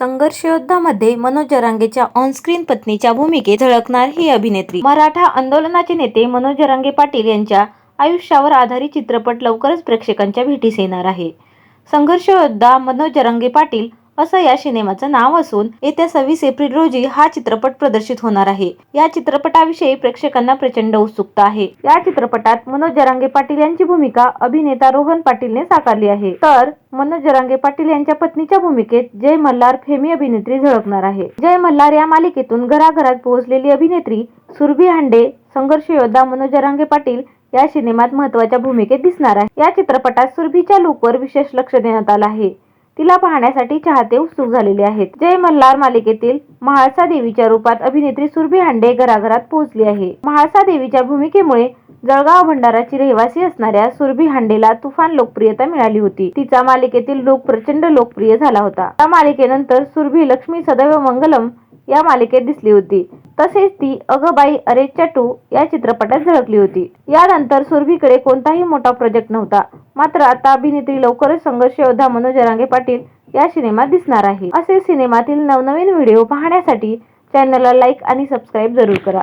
संघर्ष योद्धामध्ये मनोज जरांगेच्या ऑनस्क्रीन पत्नीच्या भूमिकेत झळकणार ही अभिनेत्री. मराठा आंदोलनाचे नेते मनोज जरांगे पाटील यांच्या आयुष्यावर आधारित चित्रपट लवकरच प्रेक्षकांच्या भेटीस येणार आहे. संघर्ष योद्धा मनोज जरांगे पाटील असं या सिनेमाचं नाव असून येत्या सव्वीस एप्रिल रोजी हा चित्रपट प्रदर्शित होणार आहे. या चित्रपटाविषयी प्रेक्षकांना प्रचंड उत्सुकता आहे. या चित्रपटात मनोज जरांगे पाटील यांची भूमिका अभिनेता रोहन पाटीलने साकारली आहे. तर मनोज जरांगे पाटील यांच्या पत्नीच्या भूमिकेत जय मल्हार फेमी अभिनेत्री झळकणार आहे. जय मल्हार या मालिकेतून घराघरात पोहोचलेली अभिनेत्री सुरभी हांडे संघर्ष योद्धा मनोज जरांगे पाटील या सिनेमात महत्त्वाच्या भूमिकेत दिसणार आहे. या चित्रपटात सुरभीच्या लुकवर विशेष लक्ष देण्यात आलं आहे. तिला पाहण्यासाठी चाहते उत्सुक झालेले आहेत. जय मल्हार मालिकेतील महाळसा देवीच्या रूपात अभिनेत्री सुरभी हांडे घराघरात पोहोचली आहे. महाळसा देवीच्या भूमिकेमुळे जळगाव भंडाराची रहिवासी असणाऱ्या सुरभी हांडेला तुफान लोकप्रियता मिळाली होती. तिचा मालिकेतील लोक प्रचंड लोकप्रिय झाला होता. या मालिकेनंतर सुरभी लक्ष्मी सदैव मंगलम या मालिकेत दिसली होती. तसेच ती अगबाई अरे चटू या चित्रपटात झळकली होती. यानंतर सुरभीकडे कोणताही मोठा प्रोजेक्ट नव्हता. मात्र आता अभिनेत्री लवकरच संघर्ष योद्धा मनोज रांगे पाटील या सिनेमात दिसणार आहे. असे सिनेमातील नवनवीन व्हिडिओ पाहण्यासाठी चॅनलला लाईक आणि सबस्क्राईब जरूर करा.